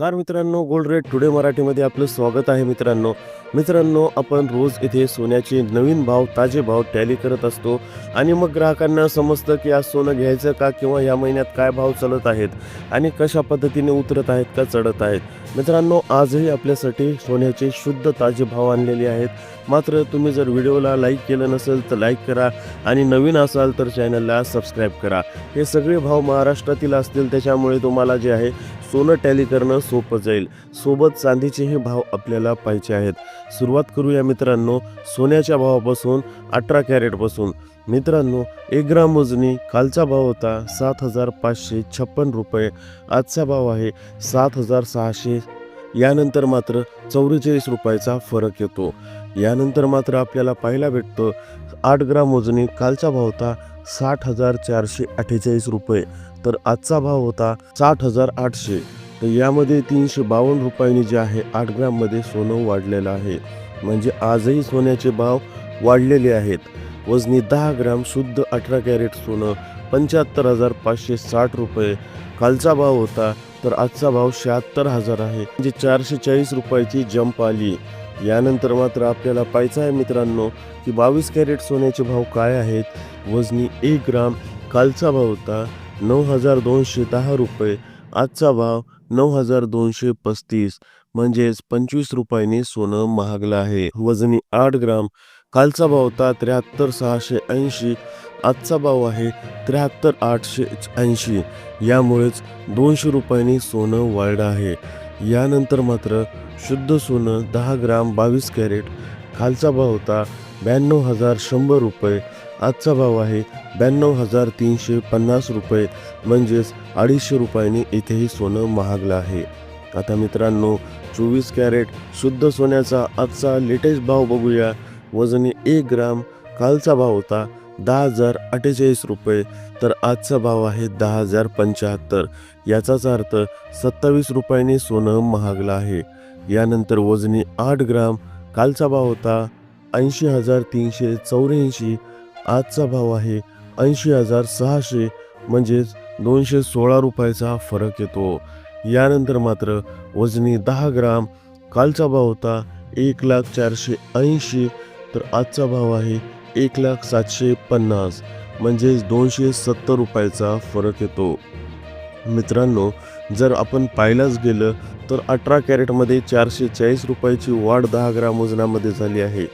नमस्कार मित्रांनो gold rate today मराठीमध्ये आपलं स्वागत आहे मित्रांनो. मित्रांनो आपण रोज इथे सोन्याचे नवीन भाव ताजे भाव टॅली करत असतो. आणि मग ग्राहकांना समजतं की आज सोनं घ्यायचं का किंवा या महिन्यात काय भाव चालत आहेत आणि कशा पद्धतीने उतरत आहेत का चढत आहेत. मित्रांनो आजही आपल्यासाठी सोन्याचे शुद्ध ताजे भाव आणलेले आहेत. मात्र तुम्ही जर व्हिडिओला लाईक केलं नसेल तर लाईक करा आणि नवीन असाल तर चॅनलला सबस्क्राईब करा. हे सगळे भाव महाराष्ट्रातील असतील त्याच्यामुळे तुम्हाला जे आहे सोनं टॅली करणं सोपं जाईल. सोबत चांदीचेही भाव आपल्याला पाहिजे आहेत. सुरुवात करूया मित्रांनो सोन्याच्या भावापासून अठरा कॅरेटपासून मित्रांनो एक ग्राम मोजणी कालचा भाव होता सात हजार पाचशे छप्पन रुपये. आजचा भाव आहे सात हजार सहाशे यानंतर मात्र चौवेचाळीस रुपयाचा फरक येतो. यानंतर मात्र आपल्याला पाहायला भेटतं आठ ग्राम वजनी कालचा भाव होता साठ हजार चारशे अठ्ठेचाळीस रुपये तर आजचा भाव होता साठ हजार आठशे. तर यामध्ये तीनशे बावन्न रुपयांनी जे आहे आठ ग्राममध्ये सोनं वाढलेलं आहे. म्हणजे आजही सोन्याचे भाव वाढलेले आहेत. वजनी दहा ग्राम शुद्ध अठरा कॅरेट सोनं पंच्याहत्तर हजार पाचशे साठ रुपये. कालचा भाव होता तर आजचा भाव शहात्तर हजार आहे. म्हणजे चारशे चाळीस रुपयाची जंप आली. यानंतर मात्र आपल्याला पाहायचं आहे मित्रांनो की बावीस कॅरेट सोन्याचे भाव काय आहेत? वजनी एक ग्राम कालचा भाव होता नऊ हजार दोनशे दहा रुपये. आजचा भाव नऊ हजार दोनशे पस्तीस. म्हणजेच पंचवीस रुपयांनी सोनं महागलं आहे. वजनी आठ ग्राम कालचा भाव होता त्र्याहत्तर सहाशे ऐंशी. आजचा भाव आहे त्र्याहत्तर आठशे ऐंशी. यामुळेच दोनशे रुपयांनी सोनं वाढलं आहे. यानंतर मात्र शुद्ध सोनं दहा ग्राम बावीस कॅरेट खालचा भाव होता ब्याण्णव हजार शंभर रुपये. आजचा भाव आहे ब्याण्णव हजार तीनशे पन्नास रुपये. म्हणजेच अडीचशे रुपयांनी इथेही सोनं महागलं आहे. आता मित्रांनो चोवीस कॅरेट शुद्ध सोन्याचा आजचा लेटेस्ट भाव बघूया. वजनी एक ग्राम कालचा भाव होता दहा हजार अठ्ठेचाळीस रुपये तर आजचा भाव आहे दहा हजार पंच्याहत्तर. याचाच अर्थ सत्तावीस रुपयांनी सोनं महागलं आहे. यानंतर वजनी आठ ग्राम कालचा भाव होता ऐंशी हजार तीनशे चौऱ्याऐंशी. आजचा भाव आहे ऐंशी हजार सहाशे म्हणजेच दोनशे सोळा रुपयाचा फरक येतो. यानंतर मात्र वजनी दहा ग्राम कालचा भाव होता एक लाख चारशे ऐंशी तर आजचा भाव आहे एक लाख सातशे पन्नास म्हणजेच दोनशे सत्तर रुपयाचा फरक येतो. मित्रांनो जर आपण पाहायलाच गेलं तर अठरा कॅरेटमध्ये चारशे चाळीस रुपयाची वाढ दहा ग्राम वजनामध्ये झाली आहे.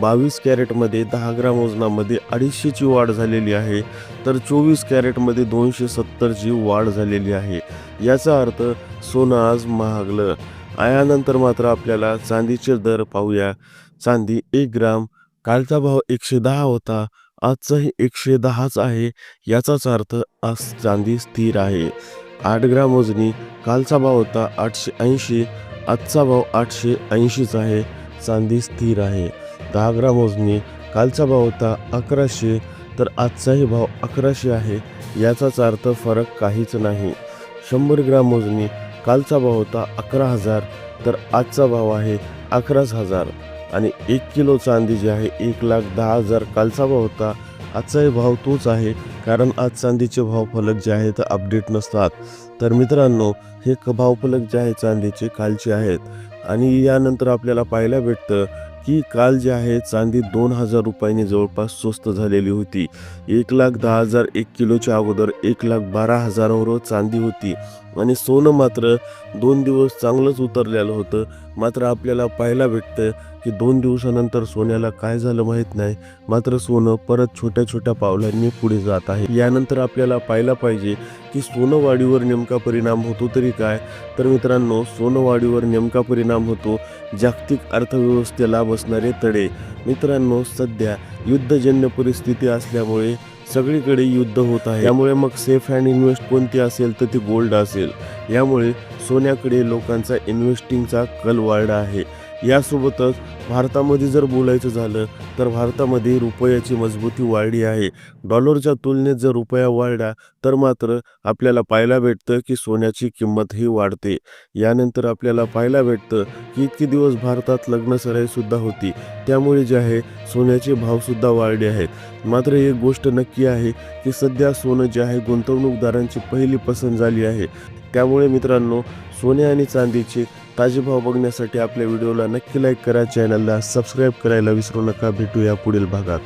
बावीस कॅरेटमध्ये दहा ग्राम वजनामध्ये अडीचशेची वाढ झालेली आहे तर चोवीस कॅरेटमध्ये दोनशे सत्तरची वाढ झालेली आहे. याचा अर्थ सोनं आज महागलं. आयानंतर मात्र आपल्याला चांदीचे दर पाहूया. चांदी एक ग्राम कालचा भाव एकशे दहा होता आजचाही एकशे दहाच आहे याचाच अर्थ आज चांदी स्थिर आहे. आठ ग्राम मोजणी कालचा भाव होता आठशे ऐंशी आजचा भाव आठशे ऐंशीच आहे चांदी स्थिर आहे. दहा ग्राम मोजणी कालचा भाव होता अकराशे तर आजचाही भाव अकराशे आहे याचाच अर्थ फरक काहीच नाही. शंभर ग्राम मोजणी कालचा भाव होता अकरा हजार तर आजचा भाव आहे अकराच हजार. आणि एक किलो चांदी जी आहे एक लाख दहा हजार कालचा भाव होता. आजचाही भाव तोच आहे कारण आज चांदीचे भाव फलक जे आहेत अपडेट नसतात. तर मित्रांनो हे क भाव फलक जे आहे चांदीचे कालचे आहेत. आणि यानंतर आपल्याला पाहायला भेटतं की काल जे आहे चांदी दोन हजार रुपयांनी जवळपास स्वस्त झालेली होती. एक लाख दहा हजार एक किलोच्या अगोदर एक लाख बारा हजारावर चांदी होती. आणि सोनं मात्र दोन दिवस चांगलंच उतरलेलं होतं. मात्र आपल्याला पाहायला भेटतं की दोन दिवसानंतर सोन्याला काय झालं माहीत नाही. मात्र सोनं परत छोट्या छोट्या पावलांनी पुढे जात आहे. यानंतर आपल्याला पाहायला पाहिजे की सोनं वाढीवर नेमका परिणाम होतो तरी काय? तर मित्रांनो सोनं वाढीवर नेमका परिणाम होतो जागतिक अर्थव्यवस्थेला बसणारे तडे. मित्रांनो सध्या युद्धजन्य परिस्थिती असल्यामुळे सगळीकडे युद्ध होत आहे. त्यामुळे मग सेफ हँड इन्व्हेस्ट कोणती असेल तर ती गोल्ड असेल. यामुळे सोन्याकडे लोकांचा इन्व्हेस्टिंगचा कल वाढला आहे. यासोबतच भारतामध्ये जर बोलायचं झालं तर भारतामध्ये रुपयाची मजबूती वाढली आहे. डॉलरच्या तुलनेत जर रुपया वाढला तर मात्र आपल्याला पाहायला भेटतं की सोन्याची किंमतही वाढते. यानंतर आपल्याला पाहायला भेटतं की इतके दिवस भारतात लग्नसराईसुद्धा होती. त्यामुळे जे आहे सोन्याचे भावसुद्धा वाढले आहेत. मात्र एक गोष्ट नक्की आहे की सध्या सोनं जे आहे गुंतवणूकदारांची पहिली पसंत झाली आहे. त्यामुळे मित्रांनो सोने आणि चांदीचे ताजे भाव बघण्यासाठी आपल्या व्हिडिओला नक्की लाईक करा चॅनलला सबस्क्राईब करायला विसरू नका. भेटूया पुढील भागात.